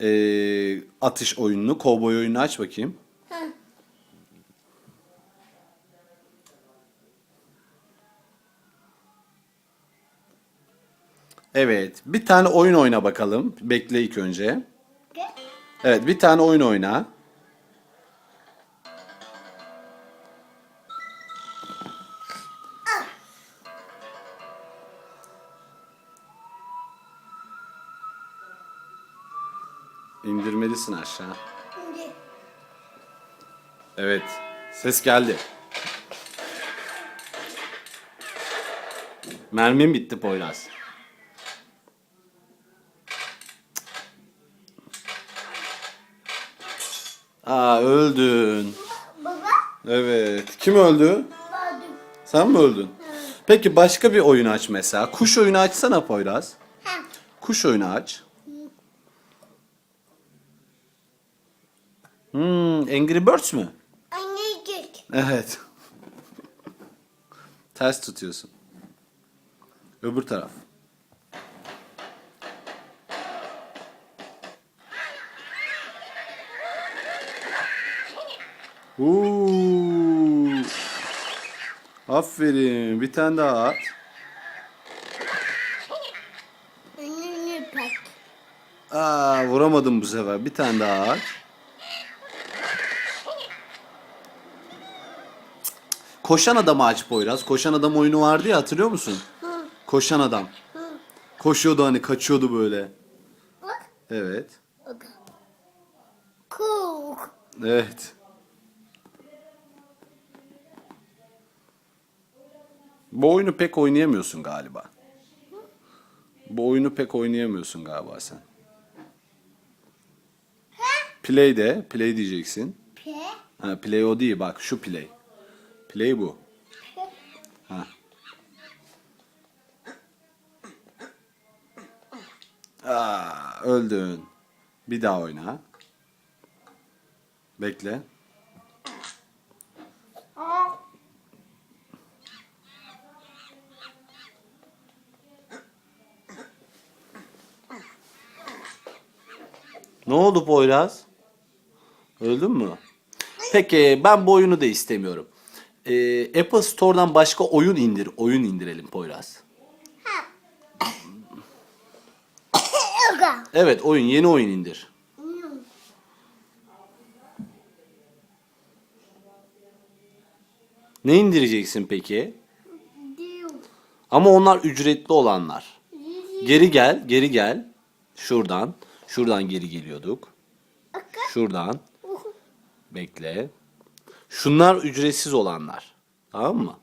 Ee, atış oyununu, kovboy oyununu aç bakayım. Evet, bir tane oyun oyna bakalım. Bekle ilk önce. Evet, bir tane oyun oyna. İndirmelisin aşağı. Evet, ses geldi. Mermim bitti Poyraz. Aa öldün. baba Evet. Kim öldü? vardı. Sen mi öldün? Peki başka bir oyun aç mesela. Kuş oyunu açsana Poyraz. Ha. Kuş oyunu aç. Hmm, Angry Birds mü? Annecik. Evet. Ters tutuyorsun. Öbür taraf. Uuu. Aferin. Bir tane daha at. Aa, vuramadım bu sefer. Bir tane daha at. Koşan adamı aç Poyraz. Koşan adam oyunu vardı ya hatırlıyor musun? Koşan adam. Koşuyordu hani kaçıyordu böyle. Bak. Evet. Kuk. Evet. Bu oyunu pek oynayamıyorsun galiba. Bu oyunu pek oynayamıyorsun galiba sen. Play de, play diyeceksin. Pe. Ha, play o değil bak şu play. Play bu. Ha. Aa, öldün. Bir daha oyna. Bekle. Ne oldu Poyraz? Öldün mü? Peki ben bu oyunu da istemiyorum. Ee, Apple Store'dan başka oyun indir. Oyun indirelim Poyraz. Evet oyun yeni oyun indir. Ne indireceksin peki? Ama onlar ücretli olanlar. Geri gel, geri gel. Şuradan. Şuradan geri geliyorduk. Şuradan. Bekle. Şunlar ücretsiz olanlar. Tamam mı?